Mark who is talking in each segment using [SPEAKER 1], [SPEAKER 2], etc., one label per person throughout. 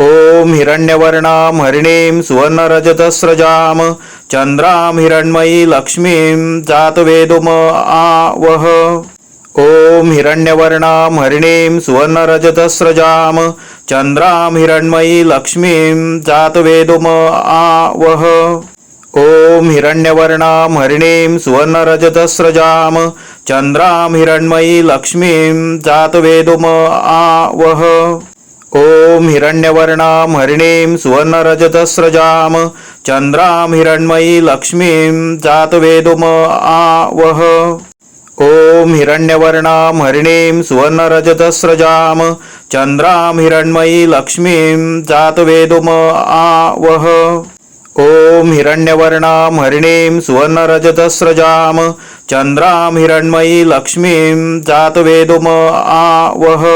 [SPEAKER 1] Om हिरण्यवर्णां हरिणीं सुवर्णरजतस्रजां चन्द्रां Hiranmayi लक्ष्मीं जातवेदुम आवह. Om हिरण्यवर्णां हरिणीं सुवर्णरजतस्रजां चन्द्रां Hiranmayi लक्ष्मीं जातवेदुम आवह. Om हिरण्यवर्णां हरिणीं सुवर्णरजतस्रजां चन्द्रां Hiranmayi लक्ष्मीं जातवेदुम आवह. Om हिरण्यवर्णां हरिणीं सुवर्णरजतस्रजां चन्द्रां Hiranmayi लक्ष्मीं जातवेदुम आवह। Om हिरण्यवर्णां हरिणीं सुवर्णरजतस्रजां चन्द्रां Hiranmayi लक्ष्मीं जातवेदुम आवह। Om हिरण्यवर्णां हरिणीं सुवर्णरजतस्रजां चन्द्रां Hiranmayi लक्ष्मीं जातवेदुम आवह।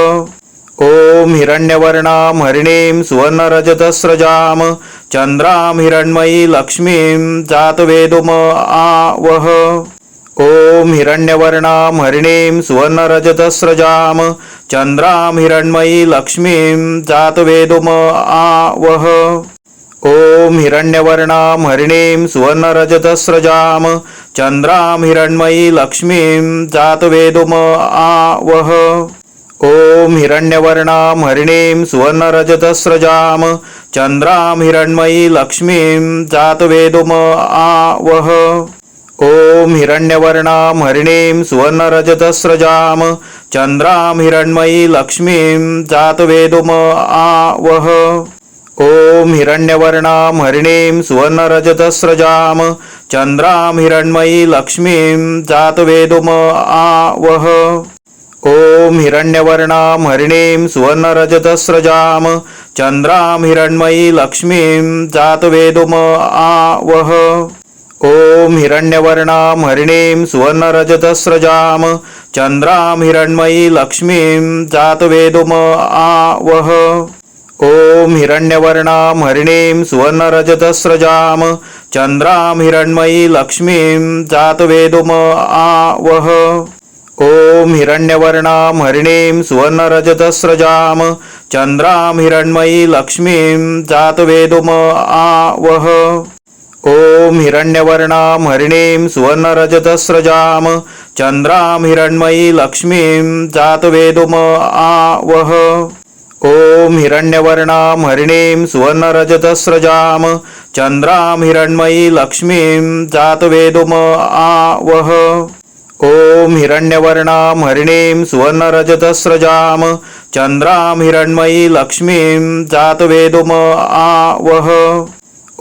[SPEAKER 1] Om हिरण्यवर्णां हरिणीं सुवर्णरजतस्रजां चन्द्रां Hiranmayi लक्ष्मीं जातवेदुम आवह। Om हिरण्यवर्णां हरिणीं सुवर्णरजतस्रजां चन्द्रां Hiranmayi लक्ष्मीं जातवेदुम आवह। Om हिरण्यवर्णां हरिणीं सुवर्णरजतस्रजां चन्द्रां Hiranmayi लक्ष्मीं जातवेदुम आवह। Om हिरण्यवर्णां हरिणीं सुवर्णरजतस्रजां चन्द्रां Hiranmayi लक्ष्मीं जातवेदुम आवह। Om हिरण्यवर्णां हरिणीं सुवर्णरजतस्रजां चन्द्रां Hiranmayi लक्ष्मीं जातवेदुम आवह। Om हिरण्यवर्णां हरिणीं सुवर्णरजतस्रजां चन्द्रां Hiranmayi लक्ष्मीं जातवेदुम आवह। Om हिरण्यवर्णां हरिणीं सुवर्णरजतस्रजां चन्द्रां Hiranmayi लक्ष्मीं जातवेदुम आवह। Om हिरण्यवर्णां हरिणीं सुवर्णरजतस्रजां चन्द्रां Hiranmayi लक्ष्मीं जातवेदुम आवह। Om हिरण्यवर्णां हरिणीं सुवर्णरजतस्रजां चन्द्रां Hiranmayi लक्ष्मीं जातवेदुम आवह। Om हिरण्यवर्णां हरिणीं सुवर्णरजतस्रजां चन्द्रां Hiranmayi लक्ष्मीं जातवेदुम आवह। Om हिरण्यवर्णां हरिणीं सुवर्णरजतस्रजां चन्द्रां Hiranmayi लक्ष्मीं जातवेदुम आवह। Om हिरण्यवर्णां हरिणीं सुवर्णरजतस्रजां चन्द्रां Hiranmayi लक्ष्मीं जातवेदुम आवह। Om हिरण्यवर्णां हरिणीं सुवर्णरजतस्रजां चन्द्रां Hiranmayi लक्ष्मीं जातवेदुम आवह.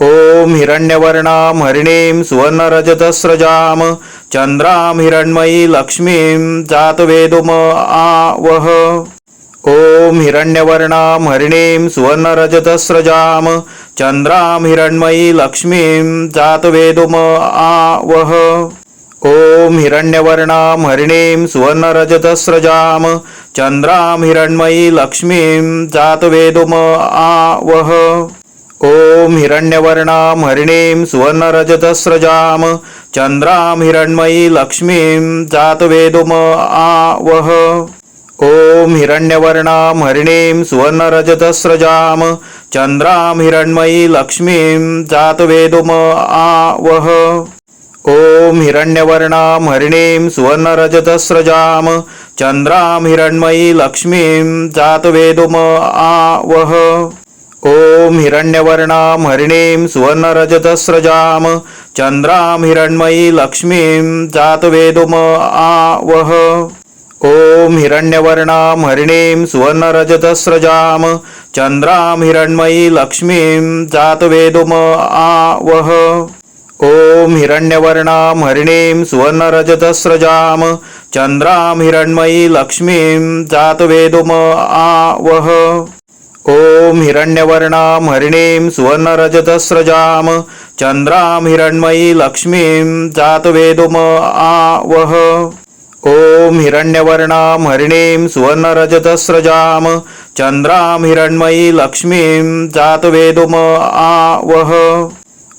[SPEAKER 1] Om हिरण्यवर्णां हरिणीं सुवर्णरजतस्रजां चन्द्रां Hiranmayi लक्ष्मीं जातवेदुम आवह. Om हिरण्यवर्णां हरिणीं सुवर्णरजतस्रजां चन्द्रां Hiranmayi लक्ष्मीं जातवेदुम आवह. Om हिरण्यवर्णां हरिणीं सुवर्णरजतस्रजां चन्द्रां Hiranmayi लक्ष्मीं जातवेदुम आवह। Om हिरण्यवर्णां हरिणीं सुवर्णरजतस्रजां चन्द्रां Hiranmayi लक्ष्मीं जातवेदुम आवह। Om हिरण्यवर्णां हरिणीं सुवर्णरजतस्रजां चन्द्रां Hiranmayi लक्ष्मीं जातवेदुम आवह। Om हिरण्यवर्णां हरिणीं सुवर्णरजतस्रजां चन्द्रां Hiranmayi लक्ष्मीं जातवेदुम आवह। Om हिरण्यवर्णां हरिणीं सुवर्णरजतस्रजां चन्द्रां Hiranmayi लक्ष्मीं जातवेदुम आवह। Om हिरण्यवर्णां हरिणीं सुवर्णरजतस्रजां चन्द्रां Hiranmayi लक्ष्मीं जातवेदुम आवह। Om हिरण्यवर्णां हरिणीं सुवर्णरजतस्रजां चन्द्रां Hiranmayi लक्ष्मीं जातवेदुम आवह। Om हिरण्यवर्णां हरिणीं सुवर्णरजतस्रजां चन्द्रां Hiranmayi लक्ष्मीं जातवेदुम आवह। Om हिरण्यवर्णां हरिणीं सुवर्णरजतस्रजां चन्द्रां Hiranmayi लक्ष्मीं जातवेदुम आवह।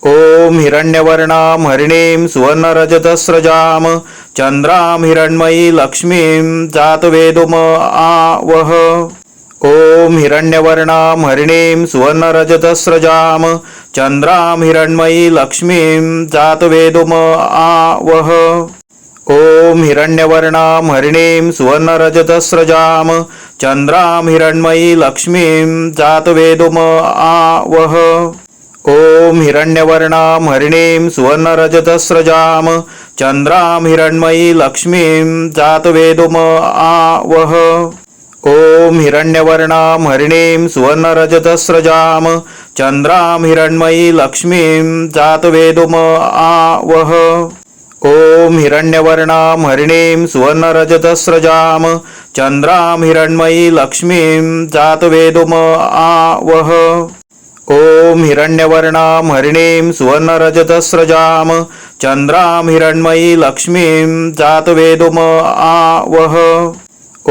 [SPEAKER 1] Om हिरण्यवर्णां हरिणीं सुवर्णरजतस्रजां चन्द्रां Hiranmayi लक्ष्मीं जातवेदुम आवह। Om हिरण्यवर्णां हरिणीं सुवर्णरजतस्रजां चन्द्रां Hiranmayi लक्ष्मीं जातवेदुम आवह। Om हिरण्यवर्णां हरिणीं सुवर्णरजतस्रजां चन्द्रां Hiranmayi लक्ष्मीं जातवेदुम आवह। Om हिरण्यवर्णां हरिणीं सुवर्णरजतस्रजां चन्द्रां Hiranmayi लक्ष्मीं जातवेदुम आवह। Om हिरण्यवर्णां हरिणीं सुवर्णरजतस्रजां चन्द्रां Hiranmayi लक्ष्मीं जातवेदुम आवह। Om हिरण्यवर्णां हरिणीं सुवर्णरजतस्रजां चन्द्रां Hiranmayi लक्ष्मीं जातवेदुम आवह। Om हिरण्यवर्णां हरिणीं सुवर्णरजतस्रजां चन्द्रां Hiranmayi लक्ष्मीं जातवेदुम आवह।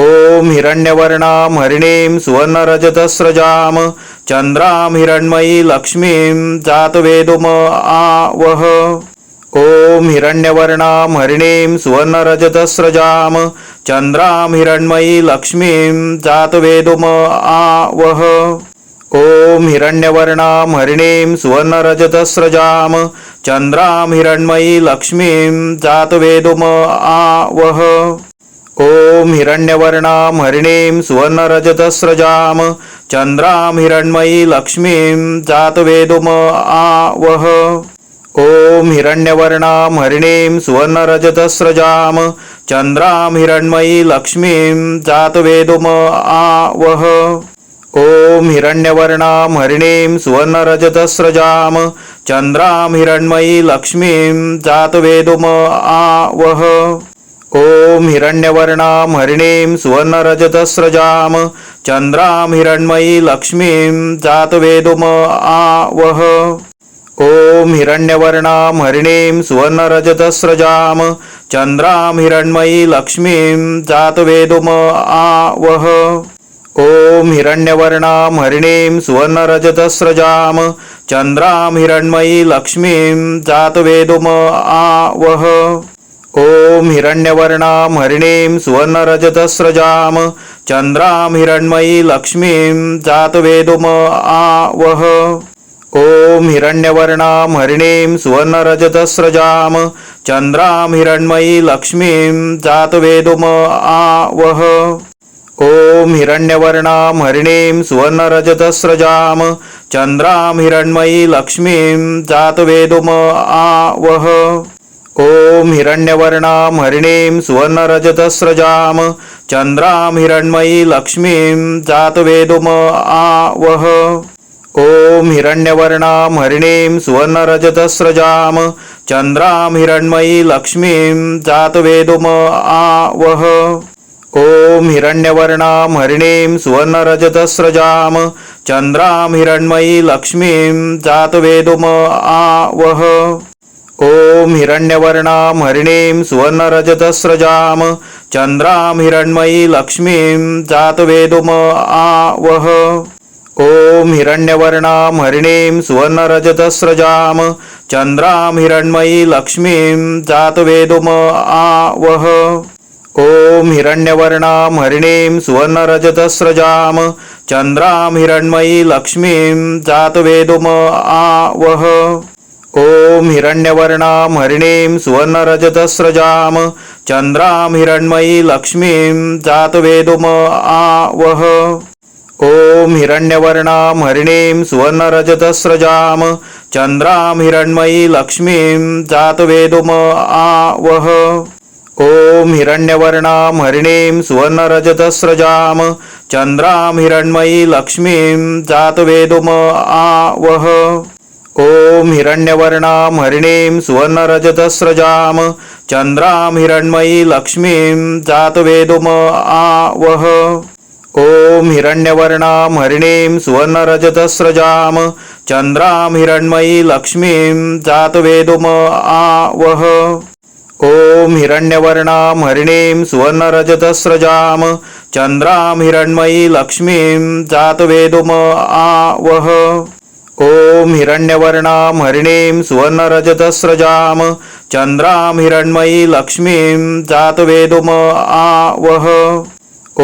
[SPEAKER 1] Om हिरण्यवर्णां हरिणीं सुवर्णरजतस्रजां चन्द्रां Hiranmayi लक्ष्मीं जातवेदुम आवह। Om हिरण्यवर्णां हरिणीं सुवर्णरजतस्रजां चन्द्रां Hiranmayi लक्ष्मीं जातवेदुम आवह। Om हिरण्यवर्णां हरिणीं सुवर्णरजतस्रजां चन्द्रां Hiranmayi लक्ष्मीं जातवेदुम आवह। Om हिरण्यवर्णां हरिणीं सुवर्णरजतस्रजां चन्द्रां Hiranmayi लक्ष्मीं जातवेदुम आवह। Om हिरण्यवर्णां हरिणीं सुवर्णरजतस्रजां चन्द्रां Hiranmayi लक्ष्मीं जातवेदुम आवह। Om हिरण्यवर्णां हरिणीं सुवर्णरजतस्रजां चन्द्रां Hiranmayi लक्ष्मीं जातवेदुम आवह। Om हिरण्यवर्णां हरिणीं सुवर्णरजतस्रजां चन्द्रां Hiranmayi लक्ष्मीं जातवेदुम आवह। Om हिरण्यवर्णां हरिणीं सुवर्णरजतस्रजां चन्द्रां Hiranmayi लक्ष्मीं जातवेदुम आवह। Om हिरण्यवर्णां हरिणीं सुवर्णरजतस्रजां चन्द्रां Hiranmayi लक्ष्मीं जातवेदुम आवह। Om हिरण्यवर्णां हरिणीं सुवर्णरजतस्रजां चन्द्रां Hiranmayi लक्ष्मीं जातवेदुम आवह। Om हिरण्यवर्णां हरिणीं सुवर्णरजतस्रजां चन्द्रां Hiranmayi लक्ष्मीं जातवेदुम आवह। Om हिरण्यवर्णां हरिणीं सुवर्णरजतस्रजां चन्द्रां Hiranmayi लक्ष्मीं जातवेदुम आवह। Om हिरण्यवर्णां हरिणीं सुवर्णरजतस्रजां चन्द्रां Hiranmayi लक्ष्मीं जातवेदुम आवह। Om हिरण्यवर्णां हरिणीं सुवर्णरजतस्रजां चन्द्रां Hiranmayi लक्ष्मीं जातवेदुम आवह। Om हिरण्यवर्णां हरिणीं सुवर्णरजतस्रजां चन्द्रां Hiranmayi लक्ष्मीं जातवेदुम आवह। Om हिरण्यवर्णां हरिणीं सुवर्णरजतस्रजां चन्द्रां Hiranmayi लक्ष्मीं जातवेदुम आवह। Om हिरण्यवर्णां हरिणीं सुवर्णरजतस्रजां चन्द्रां Hiranmayi लक्ष्मीं जातवेदुम आवह। Om हिरण्यवर्णां हरिणीं सुवर्णरजतस्रजां चन्द्रां Hiranmayi लक्ष्मीं जातवेदुम आवह। Om हिरण्यवर्णां हरिणीं सुवर्णरजतस्रजां चन्द्रां Hiranmayi लक्ष्मीं जातवेदुम आवह। Om हिरण्यवर्णां हरिणीं सुवर्णरजतस्रजां चन्द्रां Hiranmayi लक्ष्मीं जातवेदुम आवह। Om हिरण्यवर्णां हरिणीं सुवर्णरजतस्रजां चन्द्रां Hiranmayi लक्ष्मीं जातवेदुम आवह। Om हिरण्यवर्णां हरिणीं सुवर्णरजतस्रजां चन्द्रां Hiranmayi लक्ष्मीं जातवेदुम आवह। Om हिरण्यवर्णां हरिणीं सुवर्णरजतस्रजां चन्द्रां Hiranmayi लक्ष्मीं जातवेदुम आवह। Om हिरण्यवर्णां हरिणीं सुवर्णरजतस्रजां चन्द्रां Hiranmayi लक्ष्मीं जातवेदुम आवह. Om हिरण्यवर्णां हरिणीं सुवर्णरजतस्रजां चन्द्रां Hiranmayi लक्ष्मीं जातवेदुम आवह.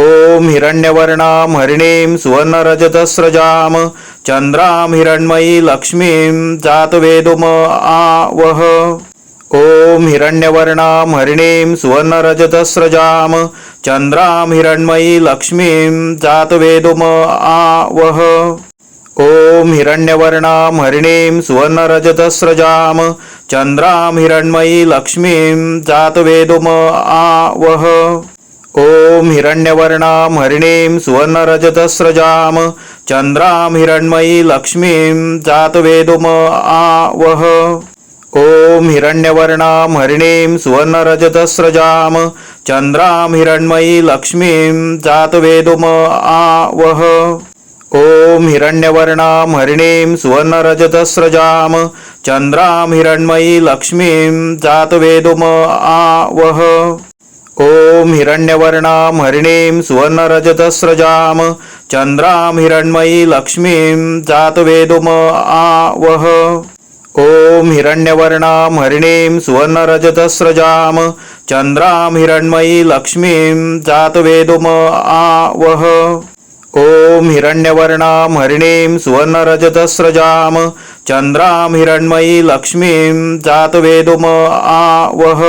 [SPEAKER 1] Om हिरण्यवर्णां हरिणीं सुवर्णरजतस्रजां चन्द्रां Hiranmayi लक्ष्मीं जातवेदुम आवह. Om हिरण्यवर्णां हरिणीं सुवर्णरजतस्रजां चन्द्रां Hiranmayi लक्ष्मीं जातवेदुम आवह। Om हिरण्यवर्णां हरिणीं सुवर्णरजतस्रजां चन्द्रां Hiranmayi लक्ष्मीं जातवेदुम आवह। Om हिरण्यवर्णां हरिणीं सुवर्णरजतस्रजां चन्द्रां Hiranmayi लक्ष्मीं जातवेदुम आवह। Om हिरण्यवर्णां हरिणीं सुवर्णरजतस्रजां चन्द्रां Hiranmayi लक्ष्मीं जातवेदुम आवह। Om हिरण्यवर्णां हरिणीं सुवर्णरजतस्रजां चन्द्रां Hiranmayi लक्ष्मीं जातवेदुम आवह। Om हिरण्यवर्णां हरिणीं सुवर्णरजतस्रजां चन्द्रां Hiranmayi लक्ष्मीं जातवेदुम आवह। Om हिरण्यवर्णां हरिणीं सुवर्णरजतस्रजां चन्द्रां Hiranmayi लक्ष्मीं जातवेदुम आवह। Om हिरण्यवर्णां हरिणीं सुवर्णरजतस्रजां चन्द्रां Hiranmayi लक्ष्मीं जातवेदुम आवह।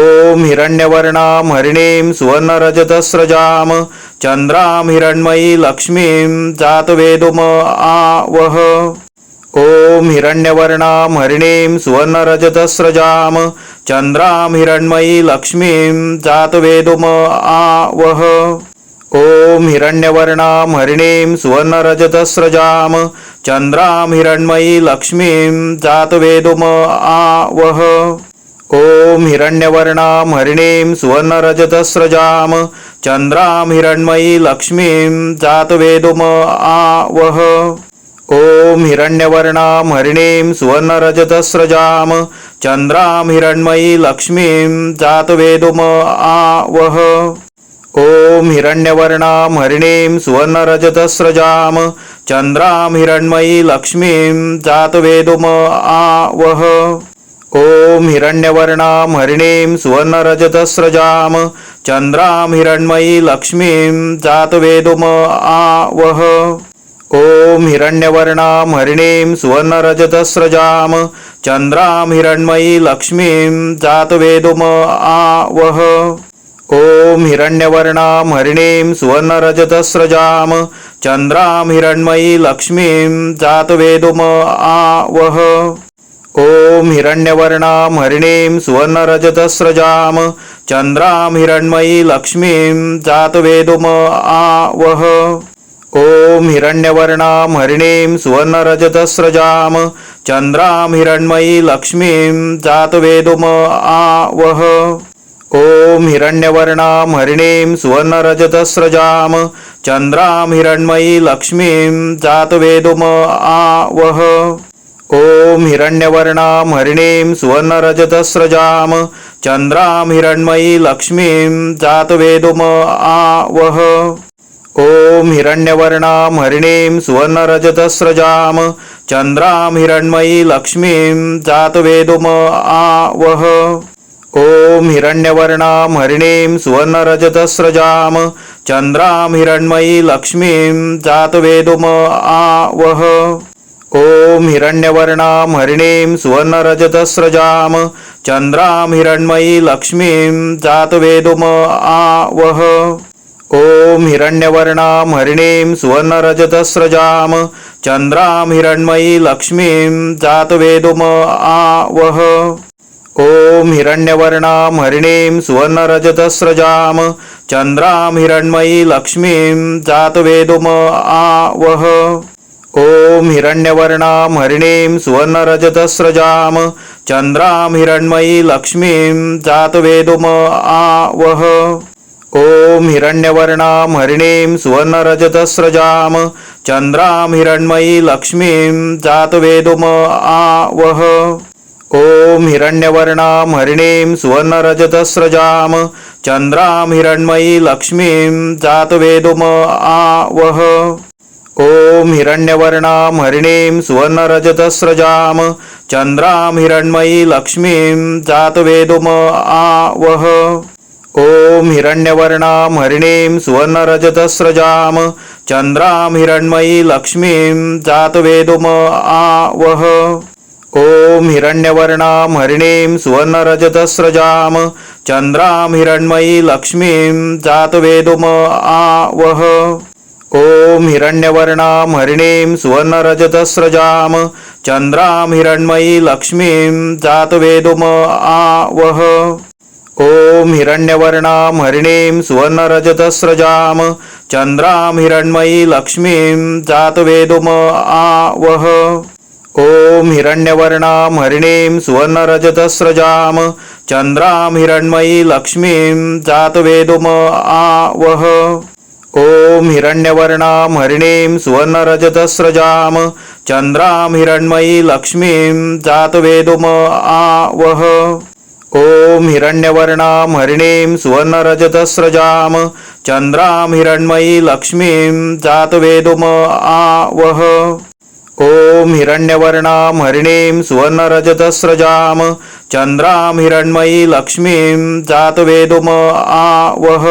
[SPEAKER 1] Om हिरण्यवर्णां हरिणीं सुवर्णरजतस्रजां चन्द्रां Hiranmayi लक्ष्मीं जातवेदुम आवह। Om हिरण्यवर्णां हरिणीं सुवर्णरजतस्रजां चन्द्रां Hiranmayi लक्ष्मीं जातवेदुम आवह। Om हिरण्यवर्णां हरिणीं सुवर्णरजतस्रजां चन्द्रां Hiranmayi लक्ष्मीं जातवेदुम आवह। Om हिरण्यवर्णां हरिणीं सुवर्णरजतस्रजां चन्द्रां Hiranmayi लक्ष्मीं जातवेदुम आवह। Om हिरण्यवर्णां हरिणीं सुवर्णरजतस्रजां चन्द्रां Hiranmayi लक्ष्मीं जातवेदुम आवह। Om हिरण्यवर्णां हरिणीं सुवर्णरजतस्रजां चन्द्रां Hiranmayi लक्ष्मीं जातवेदुम आवह। Om हिरण्यवर्णां हरिणीं सुवर्णरजतस्रजां चन्द्रां Hiranmayi लक्ष्मीं जातवेदुम आवह। Om हिरण्यवर्णां हरिणीं सुवर्णरजतस्रजां चन्द्रां Hiranmayi लक्ष्मीं जातवेदुम आवह। Om हिरण्यवर्णां हरिणीं सुवर्णरजतस्रजां चन्द्रां Hiranmayi लक्ष्मीं जातवेदुम आवह। Om हिरण्यवर्णां हरिणीं सुवर्णरजतस्रजां चन्द्रां Hiranmayi लक्ष्मीं जातवेदुम आवह। Om हिरण्यवर्णां हरिणीं सुवर्णरजतस्रजां चन्द्रां Hiranmayi लक्ष्मीं जातवेदुम आवह। Om हिरण्यवर्णां हरिणीं सुवर्णरजतस्रजां चन्द्रां Hiranmayi लक्ष्मीं जातवेदुम आवह। Om हिरण्यवर्णां हरिणीं सुवर्णरजतस्रजां चन्द्रां Hiranmayi लक्ष्मीं जातवेदुम आवह। Om हिरण्यवर्णां हरिणीं सुवर्णरजतस्रजां चन्द्रां Hiranmayi लक्ष्मीं जातवेदुम आवह। Om हिरण्यवर्णां हरिणीं सुवर्णरजतस्रजां चन्द्रां Hiranmayi लक्ष्मीं जातवेदुम आवह। Om हिरण्यवर्णां हरिणीं सुवर्णरजतस्रजां चन्द्रां Hiranmayi लक्ष्मीं जातवेदुम आवह। Om हिरण्यवर्णां हरिणीं सुवर्णरजतस्रजां चन्द्रां Hiranmayi लक्ष्मीं जातवेदुम आवह। Om हिरण्यवर्णां हरिणीं सुवर्णरजतस्रजां चन्द्रां Hiranmayi लक्ष्मीं जातवेदुम आवह। Om हिरण्यवर्णां हरिणीं सुवर्णरजतस्रजां चन्द्रां Hiranmayi लक्ष्मीं जातवेदुम आवह। Om हिरण्यवर्णां हरिणीं सुवर्णरजतस्रजां चन्द्रां Hiranmayi लक्ष्मीं जातवेदुम आवह। Om हिरण्यवर्णां हरिणीं सुवर्णरजतस्रजां चन्द्रां Hiranmayi लक्ष्मीं जातवेदुम आवह। Om हिरण्यवर्णां हरिणीं सुवर्णरजतस्रजां चन्द्रां Hiranmayi लक्ष्मीं जातवेदुम आवह। Om हिरण्यवर्णां हरिणीं सुवर्णरजतस्रजां चन्द्रां Hiranmayi लक्ष्मीं जातवेदुम आवह। Om हिरण्यवर्णां हरिणीं सुवर्णरजतस्रजां चन्द्रां Hiranmayi लक्ष्मीं जातवेदुम आवह। Om हिरण्यवर्णां हरिणीं सुवर्णरजतस्रजां चन्द्रां Hiranmayi लक्ष्मीं जातवेदुम आवह। Om हिरण्यवर्णां हरिणीं सुवर्णरजतस्रजां चन्द्रां Hiranmayi लक्ष्मीं जातवेदुम आवह। Om हिरण्यवर्णां हरिणीं सुवर्णरजतस्रजां चन्द्रां Hiranmayi लक्ष्मीं जातवेदुम आवह। Om हिरण्यवर्णां हरिणीं सुवर्णरजतस्रजां चन्द्रां Hiranmayi लक्ष्मीं जातवेदुम आवह। Om हिरण्यवर्णां हरिणीं सुवर्णरजतस्रजां चन्द्रां Hiranmayi लक्ष्मीं जातवेदुम आवह। Om हिरण्यवर्णां हरिणीं सुवर्णरजतस्रजां चन्द्रां Hiranmayi लक्ष्मीं जातवेदुम आवह।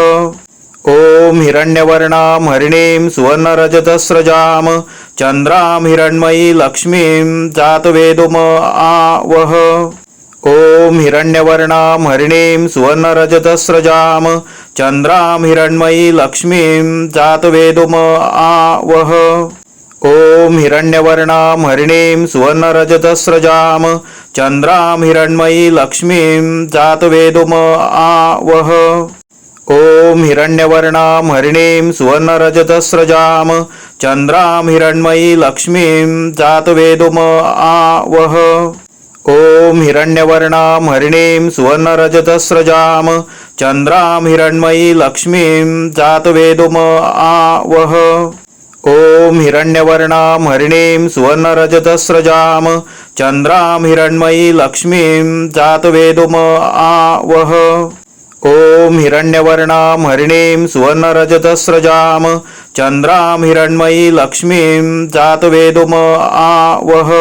[SPEAKER 1] Om हिरण्यवर्णां हरिणीं सुवर्णरजतस्रजां चन्द्रां Hiranmayi लक्ष्मीं जातवेदुम आवह। Om हिरण्यवर्णां हरिणीं सुवर्णरजतस्रजां चन्द्रां Hiranmayi लक्ष्मीं जातवेदुम आवह। Om हिरण्यवर्णां हरिणीं सुवर्णरजतस्रजां चन्द्रां Hiranmayi लक्ष्मीं जातवेदुम आवह। Om हिरण्यवर्णां हरिणीं सुवर्णरजतस्रजां चन्द्रां Hiranmayi लक्ष्मीं जातवेदुम आवह। Om हिरण्यवर्णां हरिणीं सुवर्णरजतस्रजां चन्द्रां Hiranmayi लक्ष्मीं जातवेदुम आवह। Om हिरण्यवर्णां हरिणीं सुवर्णरजतस्रजां चन्द्रां Hiranmayi लक्ष्मीं जातवेदुम आवह। Om हिरण्यवर्णां हरिणीं सुवर्णरजतस्रजां चन्द्रां Hiranmayi लक्ष्मीं जातवेदुम आवह।